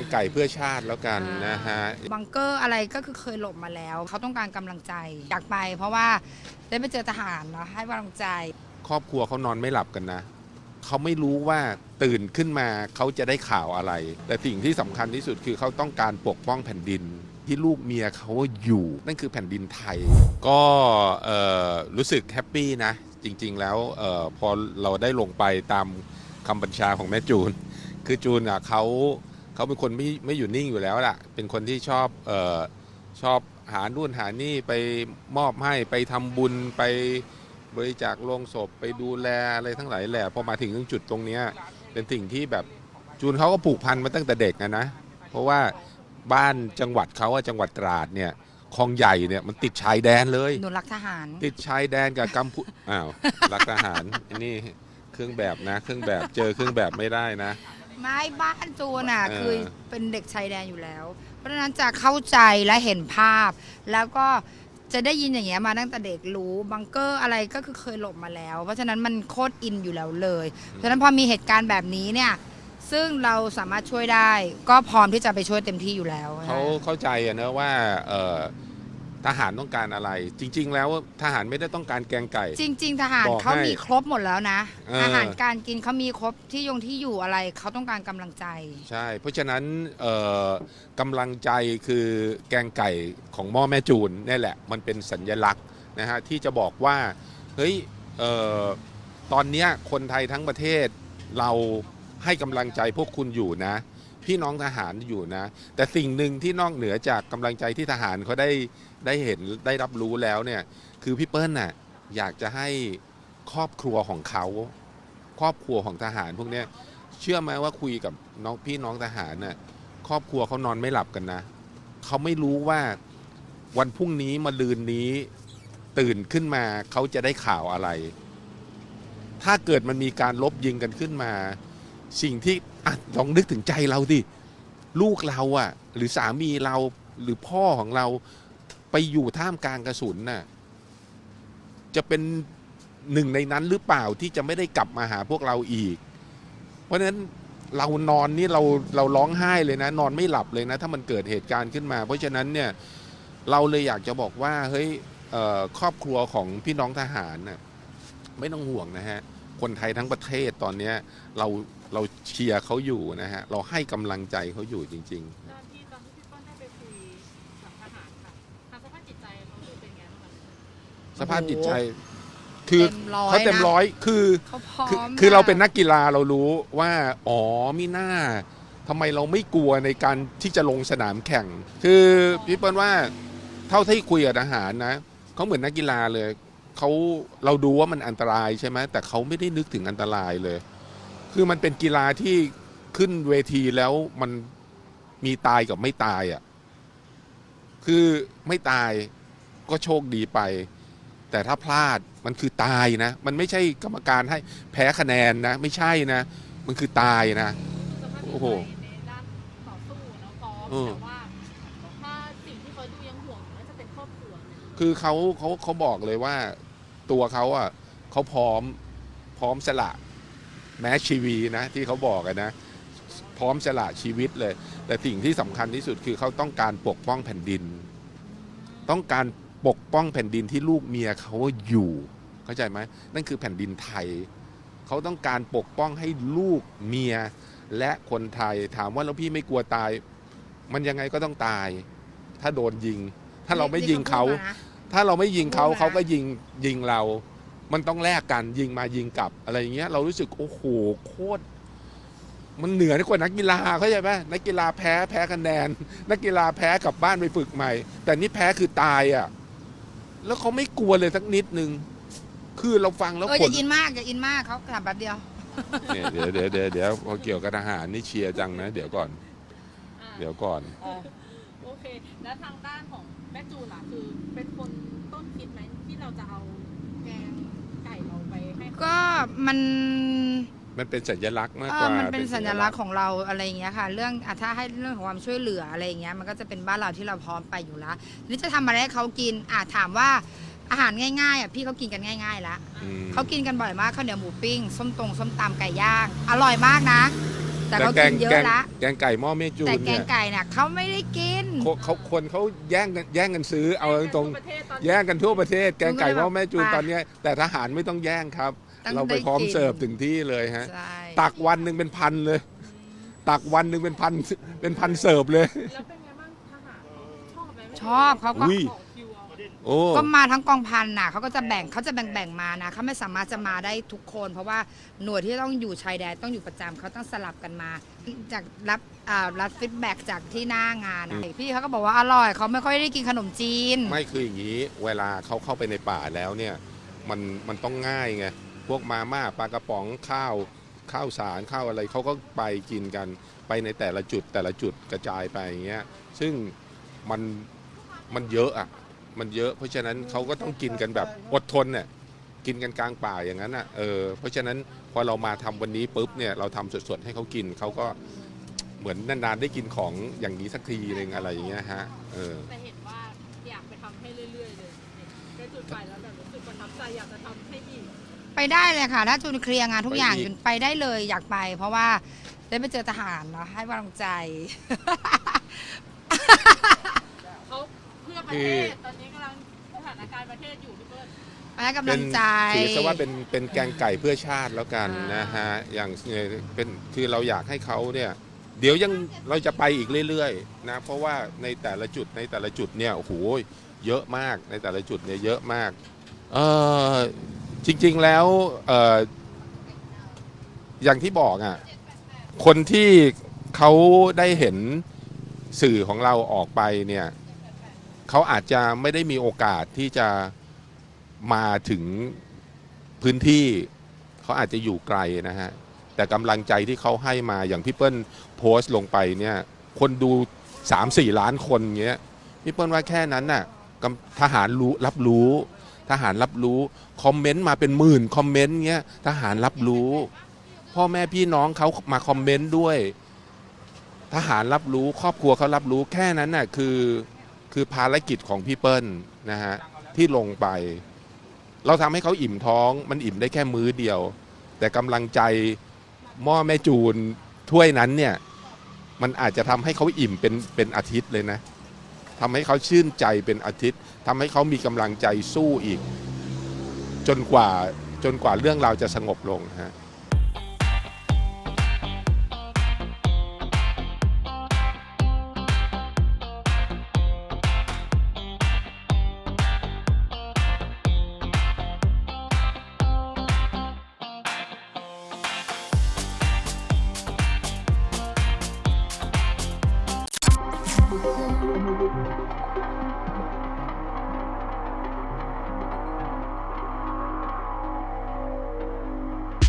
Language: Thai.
งไก่เพื่อชาติแล้วกันนะฮะ บังเกอร์อะไรก็คือเคยหลบมาแล้ว เขาต้องการกำลังใจอยากไป เพราะว่าได้ไปเจอทหารเนาะให้กำลังใจ ครอบครัวเขานอนไม่หลับกันนะ เขาไม่รู้ว่าตื่นขึ้นมาเขาจะได้ข่าวอะไร แต่สิ่งที่สำคัญที่สุดคือเขาต้องการปกป้องแผ่นดินที่ลูกเมียเขาอยู่ นั่นคือแผ่นดินไทย ก็เอ่อรู้สึกแฮปปี้นะ จริง ๆ แล้วเออพอเราได้ลงไปตามคำบัญชาของแม่จูน คือจูนอะเขา เขาเป็นคนไม่ไม่อยู่นิ่งอยู่แล้วล่ะ เป็นคนที่ชอบเออชอบหานู่นหานี่ไปมอบให้ไปทำบุญไปบริจาคโลงศพไปดูแลอะไรทั้งหลายแหละพอมาถึงตรงจุดตรงเนี้ยเป็นสิ่งที่แบบจูนเขาก็ผูกพันมาตั้งแต่เด็กนะนะ เพราะว่าบ้านจังหวัดเขาอะจังหวัดตราดเนี่ยคลองใหญ่เนี่ยมันติดชายแดนเลยหนูรักทหาร ติดชายแดนกับกัมพูอ้าวรักทหารอันนี่เครื่องแบบนะ เครื่องแบบเจอเครื่องแบบไม่ได้นะ ไม้บ้านจูนอะเออ คือเป็นเด็กชายแดนอยู่แล้ว เพราะฉะนั้นจะเข้าใจและเห็นภาพ แล้วก็จะได้ยินอย่างเงี้ยมาตั้งแต่เด็กรู้บังเกอร์อะไรก็คือเคยหลบมาแล้ว เพราะฉะนั้นมันโคตรอินอยู่แล้วเลยเพราะฉะนั้นพอมีเหตุการณ์แบบนี้เนี่ยซึ่งเราสามารถช่วยได้ ก็พร้อมที่จะไปช่วยเต็มที่อยู่แล้วนะเขาเข้าใจอะเนอะว่าเอ่อ ทหารต้องการอะไร จริง ๆ แล้วทหารไม่ได้ต้องการแกงไก่ จริง ๆ ทหารบอกเขาให้มีครบหมดแล้วนะ เอออ อาหารการกินเขามีครบที่ยงที่อยู่อะไรเขาต้องการกำลังใจ ใช่ เพราะฉะนั้นเอ่อกำลังใจคือแกงไก่ของหม้อแม่จูนนี่แหละ มันเป็นสัญลักษณ์นะฮะที่จะบอกว่า เฮ้ยเอ่อตอนเนี้ยคนไทยทั้งประเทศเราให้กำลังใจพวกคุณอยู่นะ พี่น้องทหารอยู่นะ แต่สิ่งหนึ่งที่นอกเหนือจากกำลังใจที่ทหารเขาได้ได้เห็นได้รับรู้แล้วเนี่ยคือพี่เปิ้ลน่ะอยากจะให้ครอบครัวของเขา ครอบครัวของทหารพวกเนี้ยเชื่อไหมว่าคุยกับน้องพี่น้องทหารน่ะครอบครัวเขานอนไม่หลับกันนะเขาไม่รู้ว่าวันพรุ่งนี้มาลืนนี้ตื่นขึ้นมาเขาจะได้ข่าวอะไร ถ้าเกิดมันมีการลบยิงกันขึ้นมา สิ่งที่ อะลองนึกถึงใจเราดิลูกเราอะ่ะ หรือสามีเราหรือพ่อของเราไปอยู่ท่ามกลางกระสุนน่ะจะเป็นหนึ่งในนั้นหรือเปล่าที่จะไม่ได้กลับมาหาพวกเราอีก เพราะฉะนั้นเรานอนนี่เราเราร้องไห้เลยนะ นอนไม่หลับเลยนะ ถ้ามันเกิดเหตุการณ์ขึ้นมา เพราะฉะนั้นเนี่ยเราเลยอยากจะบอกว่าเฮ้ยครอบครัวของพี่น้องทหารน่ะไม่ต้องห่วงนะฮะ คนไทยทั้งประเทศตอนเนี้ยเราเราเชียร์เขาอยู่นะฮะ เราให้กำลังใจเขาอยู่จริงตอนที่ตอนที่พี่เปิ้ลได้ไปคุยกับทหารค่ะทางสภาพจิตใจเราดูเป็นไงบ้างคะๆสภาพจิตใจ คือเต็มร้อยเขาเต็มนะ ร้อยคือ เขาพร้อคือมคือเราเป็นมนักกีฬาเรารู้ว่า อ๋อมิน่าทำไมเราไม่กลัวในการที่จะลงสนามแข่ง คือพี่เปิ้ลว่าเท่าที่คุยกับทหารนะเขาเหมือนนักกีฬาเลย เขาเราดูว่ามันอันตรายใช่ไหมแต่เขาไม่ได้นึกถึงอันตรายเลย คือมันเป็นกีฬาที่ขึ้นเวทีแล้วมันมีตายกับไม่ตายอะ่ะคือไม่ตายก็โชคดีไป แต่ถ้าพลาดมันคือตายนะ มันไม่ใช่กรรมการให้แพ้คะแนนนะ ไม่ใช่นะ มันคือตายนะสภาพจิตโอ้โหใจในด้านต่อสู้เนาะพร้อมเออแต่ว่าถ้าสิ่งที่เขาดูยังห่วงอยู่น่าจะเป็นครอบ คือเขาเขาเขาบอกเลยว่าตัวเขาอะเขาพร้อมพร้อมสละแม้ชีวีนะที่เขาบอกนะ พร้อมสละชีวิตเลย แต่สิ่งที่สำคัญที่สุดคือเขาต้องการปกป้องแผ่นดิน ต้องการปกป้องแผ่นดินที่ลูกเมียเขาอยู่เข้าใจไหมนั่นคือแผ่นดินไทย เขาต้องการปกป้องให้ลูกเมียและคนไทยถามว่าแล้วพี่ไม่กลัวตาย มันยังไงก็ต้องตาย ถ้าโดนยิง ถ้าเราไม่ยิงเขา ถ้าเราไม่ยิงเขาพูดนะเขาก็ยิงยิงเรา มันต้องแลกกันยิงมายิงกลับอะไรอย่างเงี้ย เรารู้สึกโอ้โหโคตรมันเหนือกว่านักกีฬาเข้าใจไหมนักกีฬาแพ้แพ้คะแนน นักกีฬาแพ้กลับบ้านไปฝึกใหม่ แต่นี่แพ้คือตายอะแล้วเขาไม่กลัวเลยสักนิดนึงคือเราฟังแล้วเออขอย่านอินมากอย่าอินมากเขาถามแป๊บเดียวเนี่ยเดี๋ยวเดี๋ยวเดี๋ยวเดี๋ยวพอเกี่ยวกับทหารนี่เชียร์จังนะ เดี๋ยวก่อนอ่าเดี๋ยวก่อน โอเค แล้วทางด้านของ แม่จูนล่ะคือเป็นคนต้นคิดไหมที่เราจะเอาแกงไก่เราไปให้เขาก็มันมันเป็นสัญลักษณ์มากเอกว่า อมันเป็นสัญลักษณ์ษของเราอะไรอย่างเงี้ยค่ะ เรื่องอะถ้าให้เรื่องของความช่วยเหลืออะไรอย่างเงี้ยมันก็จะเป็นบ้านเราที่เราพร้อมไปอยู่แล้วทีนี่จะทำอะไรให้เขากินอะถามว่าอาหารง่ายๆอะพี่เขากินกันง่ายๆแล้วอืมเขากินกันบ่อยมากข้าวเหนียวหมูปิ้งส้มตรงส้มตำไก่ย่าง อร่อยมากนะ แต่เขาแกกิงนเยแกอะงละแกงไก่หม้อแม่จูนแต่แกเนี่งยไก่น่ะเขาไม่ได้กินเขาเขาคนเขาแย่งกันแย่งกันซื้อเอาตรงทั่วประเทศตอนๆนี้แย่งกันทั่วประเทศ แกงไก่หม้อแม่จูนไปตอนเนี้ยแต่ทหารไม่ต้องแย่งครับต้องเราไปได้พร้อมกินเสิร์ฟถึงที่เลยฮะใช่ตักวันหนึ่งเป็นพันเลย ตักวันหนึ่งเป็นพันเป็นพันเสิร์ฟเลยแล้วเป็นไงบ้างทหารชอบไหมชอบเขาก็ โอ้ ก็มาทั้งกองพันน่ะเขาก็จะแบ่งเขาจะแบ่งแบ่งๆมานะเขาไม่สามารถจะมาได้ทุกคน เพราะว่าหน่วยที่ต้องอยู่ชายแดนต้องอยู่ประจำเขาต้องสลับกันมาจากรับอ่ารับฟีดแบ็กจากที่หน้างานนะพี่เขาก็บอกว่าอร่อยเขาไม่ค่อยได้กินขนมจีน ไม่คืออย่างนี้ เวลาเขาเข้าไปในป่าแล้วเนี่ย มันมันต้องง่ายไงพวกมาม่าปลากระป๋องข้าวข้าวสารข้าวอะไรเขาก็ไปกินกันไปในแต่ละจุดแต่ละจุดกระจายไปอย่างเงี้ยซึ่งมันมันเยอะอะ มันเยอะ เพราะฉะนั้นเขาก็ต้องกินกันแบบอดทนเนี่ยกินกันกลางป่าอย่างนั้นอะเออเพราะฉะนั้นพอเรามาทำวันนี้ปุ๊บเนี่ยเราทำสดๆให้เขากินเขาก็เหมือนนานๆได้กินของอย่างนี้สักทีหนึ่งอะไรอย่างเงี้ยฮะเออแต่เห็นว่าอยากไปทำให้เรื่อยๆเลยได้จุดไปแล้วแบบรู้สึกประทับใจอยากจะทำให้อีกไปได้เลยค่ะถ้าจูนเคลียร์งานทุกอย่างไปอีกจูนไปได้เลยอยากไป เพราะว่าได้ไปเจอทหารเนาะให้กำลังใจเขา เพื่อประเทศตอนนี้กำลังสถานการณ์ประเทศอยู่พี่เปิ้ลให้กำลังใจถือซะว่าเป็นเป็นแกงไก่เพื่อชาติแล้วกันอ่าน นะฮะอย่างเนี่ยเป็นคือเราอยากให้เขาเนี่ยเดี๋ยวยังเราจะไปอีกเรื่อยๆนะเพราะว่าในแต่ละจุดในแต่ละจุดเนี่ยโอ้โหเยอะมากในแต่ละจุดเนี่ยเยอะมากเออจริงๆแล้วเอออย่างที่บอกอะคนที่เขาได้เห็นสื่อของเราออกไปเนี่ย เขาอาจจะไม่ได้มีโอกาสที่จะมาถึงพื้นที่ เขาอาจจะอยู่ไกลนะฮะ แต่กำลังใจที่เขาให้มาอย่างพี่เปิ้ลโพสต์ลงไปเนี่ย คนดู 3-4 ล้านคนเงี้ยพี่เปิ้ลว่าแค่นั้นน่ะทหารรู้รับรู้ ทหารรับรู้ คอมเมนต์มาเป็นหมื่นคอมเมนต์เงี้ยทหารรับรู้ พ่อแม่พี่น้องเขามาคอมเมนต์ด้วย ทหารรับรู้ครอบครัวเขารับรู้แค่นั้นน่ะคือ คือภารกิจของพี่เปิ้ลนะฮะที่ลงไป เราทำให้เขาอิ่มท้องมันอิ่มได้แค่มื้อเดียว แต่กำลังใจหม้อแม่จูนถ้วยนั้นเนี่ยมันอาจจะทำให้เขาอิ่มเป็นเป็นอาทิตย์เลยนะทำให้เขาชื่นใจเป็นอาทิตย์ทำให้เขามีกำลังใจสู้อีก จนกว่าจนกว่าเรื่องราวจะสงบลงฮะ Ooh.